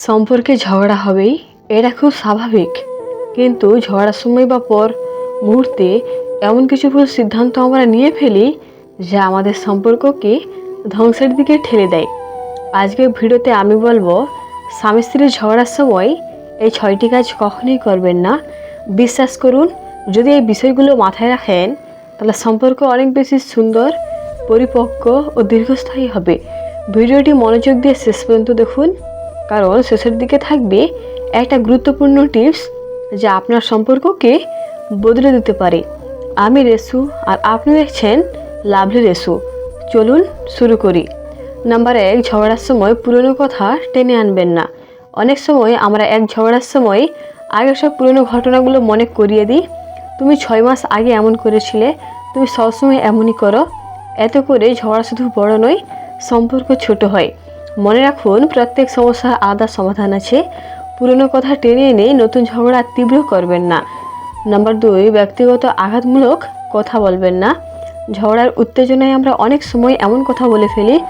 সম্পর্কে ঝগড়া হবেই, এটা খুব স্বাভাবিক। কিন্তু ঝগড়ার সময় বা পর মুহূর্তে এমন কিছু ভুল সিদ্ধান্ত আমরা নিয়ে ফেলি যা আমাদের সম্পর্ককে ধ্বংসের দিকে ঠেলে দেয়। আজকের ভিডিওতে আমি বলব, স্বামী স্ত্রীর ঝগড়ার সময় এই ছয়টি কাজ কখনোই করবেন না। বিশ্বাস করুন, যদি এই বিষয়গুলো মাথায় রাখেন, তাহলে সম্পর্ক অনেক বেশি সুন্দর, পরিপক্ক ও দীর্ঘস্থায়ী হবে। ভিডিওটি মনোযোগ দিয়ে শেষ পর্যন্ত দেখুন। কারণ শেষের দিকে থাকবে একটা গুরুত্বপূর্ণ টিপস যা আপনার সম্পর্ককে বদলে দিতে পারে। আমি রেসু আর আপনি দেখছেন লাভলি রেসু। চলুন শুরু করি। নাম্বার এক, ঝগড়ার সময় পুরনো কথা টেনে আনবেন না। অনেক সময় আমরা এক ঝগড়ার সময় আগের সব পুরনো ঘটনাগুলো মনে করিয়ে দিই। তুমি ছয় মাস আগে এমন করেছিলে, তুমি সবসময় এমনই করো। এত করে ঝগড়া শুধু বড় নয়, সম্পর্ক ছোট হয়। মনে রাখুন, প্রত্যেক সমস্যার আলাদা সমাধান আছে। পুরনো কথা টেনে এনে নতুন ঝগড়া তীব্র করবেন না। নাম্বার দুই, ব্যক্তিগত আঘাতমূলক কথা বলবেন না। ঝগড়ার উত্তেজনায় আমরা অনেক সময় এমন কথা বলে ফেলি,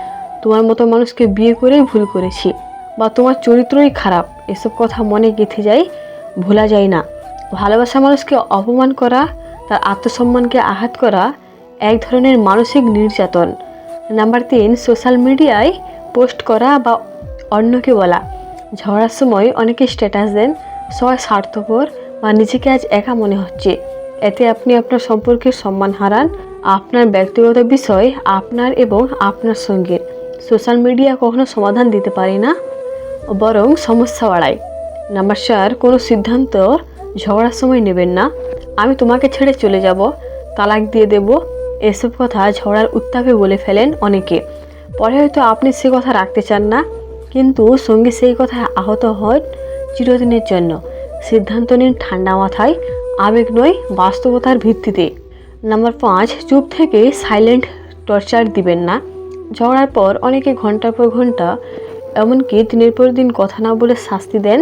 তোমার মতো মানুষকে বিয়ে করেই ভুল করেছি বা তোমার চরিত্রই খারাপ। এসব কথা মনে গেঁথে যায়, ভোলা যায় না। ভালোবাসা মানুষকে অপমান করা, তার আত্মসম্মানকে আঘাত করা, এক ধরনের মানসিক নির্যাতন। নাম্বার তিন, সোশ্যাল মিডিয়ায় পোস্ট করা বা অন্যকে বলা। ঝগড়ার সময় অনেকে স্ট্যাটাস দেন, সবাই স্বার্থপর বা নিজেকে আজ একা মনে হচ্ছে। এতে আপনি আপনার সম্পর্কের সম্মান হারান, আপনার ব্যক্তিগত বিষয়, আপনার এবং আপনার সঙ্গীর সোশ্যাল মিডিয়া কখনো সমাধান দিতে পারে না, বরং সমস্যা বাড়ায়। নাম্বার চার, কোনো সিদ্ধান্ত ঝগড়ার সময় নেবেন না। আমি তোমাকে ছেড়ে চলে যাব, তালাক দিয়ে দেব, এসব কথা ঝগড়ার উত্তাপে বলে ফেলেন অনেকে। পরে হয়তো আপনি সে কথা রাখতে চান না, কিন্তু সঙ্গে সেই কথায় আহত হন চিরদিনের জন্য। সিদ্ধান্ত নিন ঠান্ডা মাথায়, আবেগ নয়, বাস্তবতার ভিত্তিতে। নাম্বার পাঁচ, চুপ থেকে সাইলেন্ট টর্চার দিবেন না। ঝগড়ার পর অনেকে ঘণ্টার পর ঘণ্টা, এমনকি দিনের পর দিন কথা না বলে শাস্তি দেন।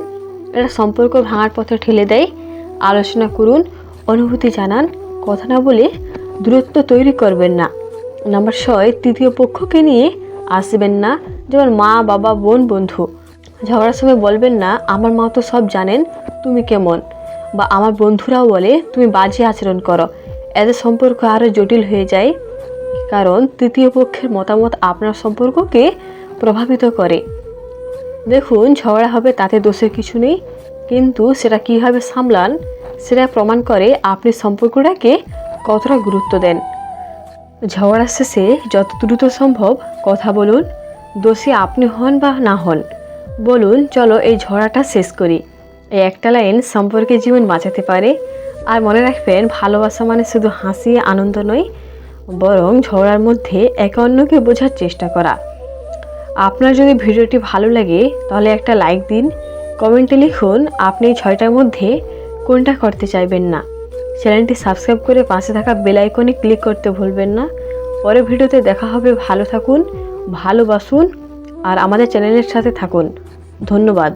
এটা সম্পর্ক ভাঙার পথে ঠেলে দেয়। আলোচনা করুন, অনুভূতি জানান, কথা না বলে দূরত্ব তৈরি করবেন না। নাম্বার ছয়, তৃতীয় পক্ষকে নিয়ে আসবেন না। যেমন মা, বাবা, বোন, বন্ধু। ঝগড়ার সময় বলবেন না, আমার মা তো সব জানেন, তুমি কেমন? বা, আমার বন্ধুরাও বলে, তুমি বাজে আচরণ করো। এদের সম্পর্ক আরও জটিল হয়ে যায়। কারণ তৃতীয় পক্ষের মতামত আপনার সম্পর্ককে প্রভাবিত করে। দেখুন, ঝগড়া হবে তাতে দোষের কিছু নেই। কিন্তু সেটা কীভাবে সামলান, সেটা প্রমাণ করে আপনি সম্পর্কটাকে কতটা গুরুত্ব দেন। ঝগড়া শেষে যত দ্রুত সম্ভব কথা বলুন, দোষী আপনি হন বা না হন। বলুন, চলো এই ঝগড়াটা শেষ করি। এই একটা লাইন সম্পর্কে জীবন বাঁচাতে পারে আর মনে রাখবেন, ভালোবাসা মানে শুধু হাসি, আনন্দ নয়, বরং ঝগড়ার মধ্যে একে অন্যকে বোঝার চেষ্টা করা। আপনার যদি ভিডিওটি ভালো লাগে, তাহলে একটা লাইক দিন। কমেন্টে লিখুন, আপনি ছয়টার মধ্যে কোনটা করতে চাইবেন না। চ্যানেলটি সাবস্ক্রাইব করে পাশে থাকা বেল আইকনে ক্লিক করতে ভুলবেন না। পরের ভিডিওতে দেখা হবে। ভালো থাকুন, ভালোবাসুন, আর আমাদের চ্যানেলের সাথে থাকুন। ধন্যবাদ।